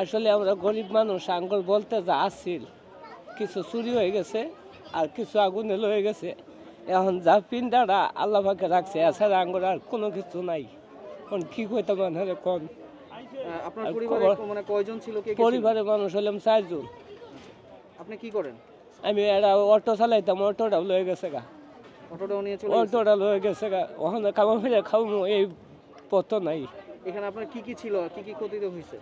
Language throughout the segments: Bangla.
আসলে আমরা গরিব মানুষ আঙ্গুর বলতে যা আসছিল কিছু চুরি হয়ে গেছে আর কিছু আগুনে লয়ে গেছে। এখন যা পিন্ডারা আল্লাহ পাকে রাখছে এছাড়া আঙ্গুর আর কোনো কিছু নাই। এখন কি কইতে মানে কোন? পরিবারের মানুষ হলাম চারজন। আপনি কি করেন? আমি একটা অটো চালাইতাম অটোটা লয়ে গেছে গা? অটোটা লয়ে গেছে? গা। ওখানে খাওয়া ফিরে খাওয়াবো এই পথ নাই। এখানে আপনার কি কি ছিল কি কি ক্ষতি হয়েছে?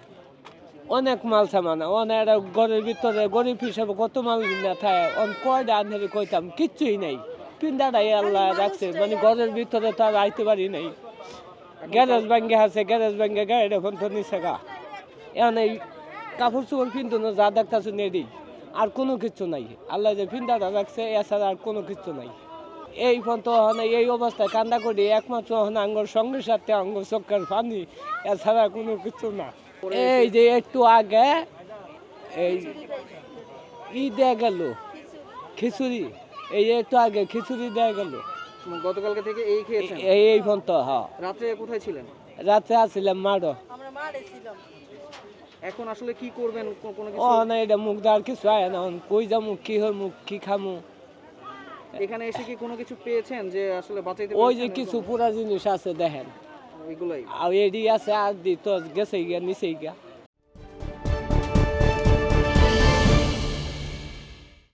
অনেক মাল সামান অনেক ঘরের ভিতরে গরিব হিসাবে কত মাল না থাকে অন কয়টা আনহারি কইতাম কিচ্ছুই নাই। পিন্ডাটাই আল্লাহ রাখছে মানে ঘরের ভিতরে তো আর আইতে পারি নাই। গ্যারেজ ব্যাঙ্গে আছে গ্যারেজ ব্যাঙ্গে গাড়ি এখন তো নিচে গা। এখন এই কাপড় চোপড় পিন্ধু না যা দেখতেছো নেডি আর কোনো কিছু নাই। আল্লাহ যে পিন্ডাটা রাখছে এছাড়া আর কোনো কিছু নাই। এই পর্যন্ত হনে এই অবস্থায় কান্দা করি একমাত্র হন আঙ্গর সঙ্গে সাথে আঙ্গ চক্কর পানি এছাড়া কোনো কিছু না। এই যে একটু আগে এই ই দেয়া গেল। খিচুড়ি এই যে একটু আগে খিচুড়ি দেয়া গেল। গতকালকে থেকে এই খেয়েছেন? এই এই পর্যন্ত হ্যাঁ রাত্রে কোথায় ছিলেন? রাতে আসছিলাম মারো এখন আসলে কি করবেন? কোনো ও কিছু না এটা মুখ আর কিছু আয় না। এখন কই যামু কি হর মুখ কি খামু এখানে এসে কি কোনো কিছু পেয়েছেন যে আসলে বাঁচাইতে ওই যে কিছু? পুরা জিনিস আছে দেখেন। ওইগুলাই আর এডি আছে আর তো গেছে গিয়া নিচে গিয়া।